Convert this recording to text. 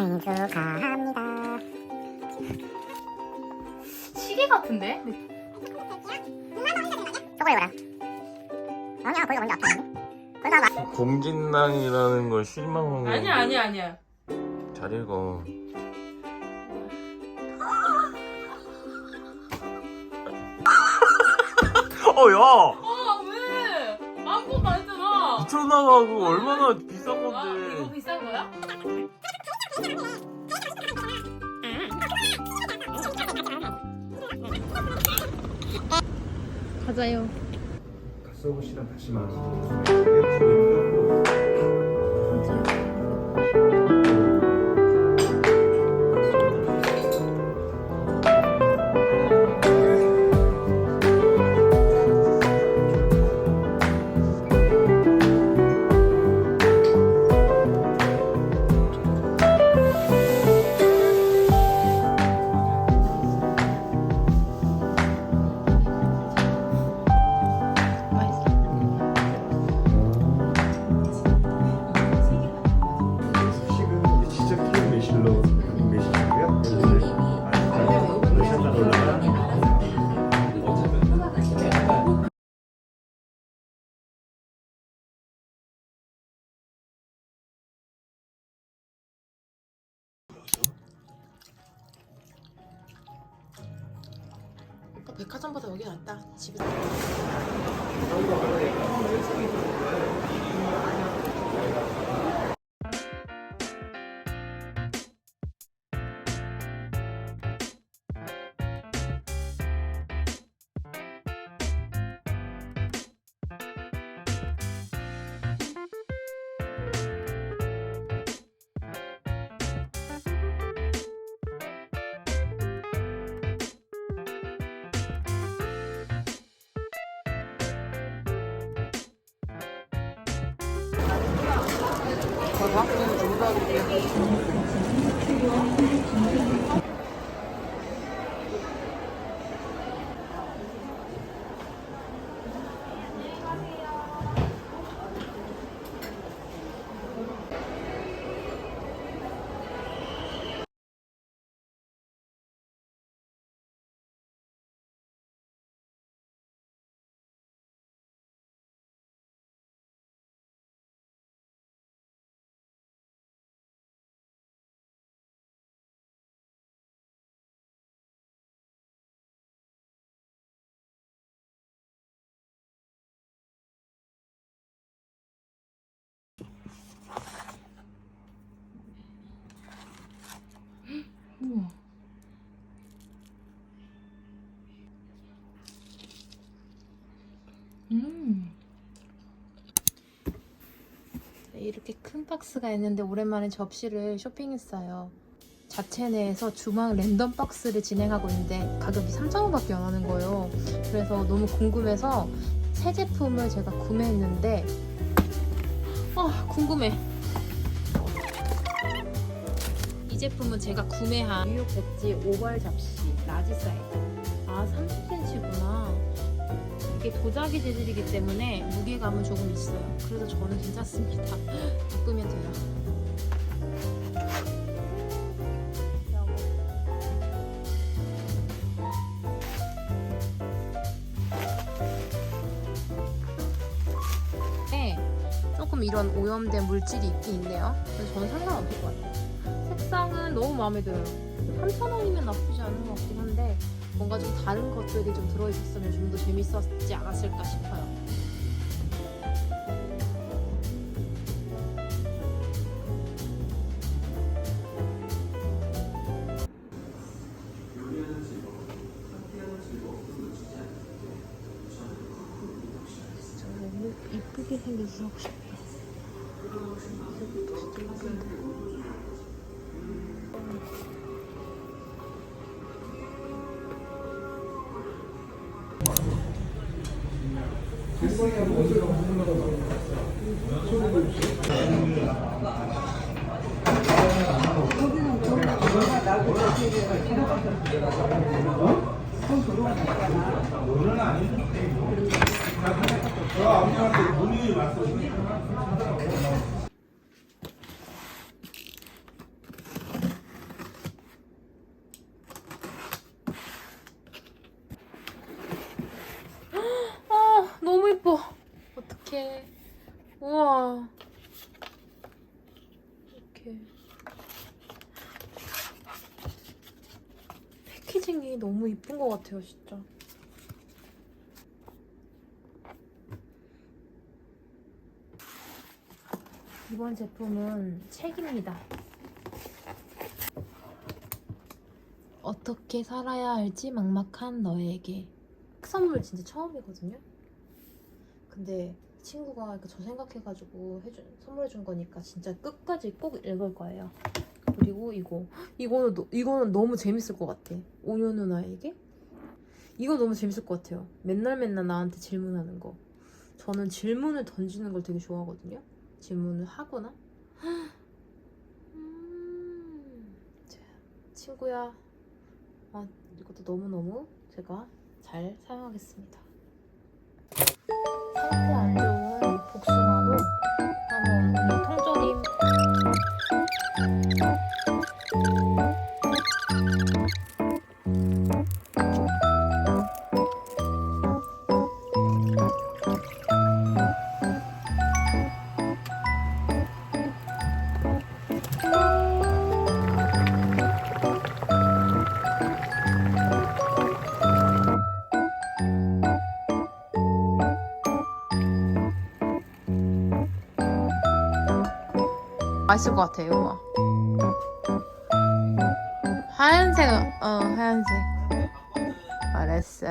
생일 축하합니다. 시계 같은데? 저거 입어라. 아니야, 거기가 먼저? 거기 나가. 공진낭이라는 걸 실망한 거 아니야 아니야 아니야 잘 읽어 어 야 아 왜? 아무것도 안 했잖아 2천 나가고 얼마나 비싼 아, 이거 건데 비싼 거야? 가자요. 갓서브 씨랑 다시 만나서 백화점보다 여기 낫다. 집에 우와 이렇게 큰 박스가 있는데 오랜만에 접시를 쇼핑했어요. 자체 내에서 주방 랜덤 박스를 진행하고 있는데 가격이 3,000원밖에 안 하는 거예요. 그래서 너무 궁금해서 새 제품을 제가 구매했는데 아 궁금해. 이 제품은 제가 구매한 뉴욕 배지 오벌 잡시 라지 사이즈. 아 30cm구나. 이게 도자기 재질이기 때문에 무게감은 조금 있어요. 그래서 저는 괜찮습니다. 바꾸면 돼요. 네, 조금 이런 오염된 물질이 있긴 있네요. 그래서 저는 상관없을 것 같아요. 색상은 너무 마음에 들어요. 3,000원이면 나쁘지 않은 것 같긴 한데 뭔가 좀 다른 것들이 좀 들어있었으면 좀 더 재밌었지 않았을까 싶어요. 이쁘게 생겨서 하고 싶다. 오늘은 아니지. 저 아버지한테 문의 왔어. 우와. 이렇게. 패키징이 너무 이쁜 것 같아요, 진짜. 이번 제품은 책입니다. 어떻게 살아야 할지 막막한 너에게 그 선물 진짜 처음이거든요. 근데 친구가 저 생각해가지고 해준 선물해준 거니까 진짜 끝까지 꼭 읽을 거예요. 그리고 이거 이거는 너- 이거는 너무 재밌을 것 같아. 오요 누나에게 이거 너무 재밌을 것 같아요. 맨날 맨날 나한테 질문하는 거. 저는 질문을 던지는 걸 되게 좋아하거든요. 질문을 하거나. 음, 자, 친구야, 아, 이것도 너무 너무 제가 잘 사용하겠습니다. 상태 맛있을 것 같아요. 이거 하얀색 어 하얀색 알았어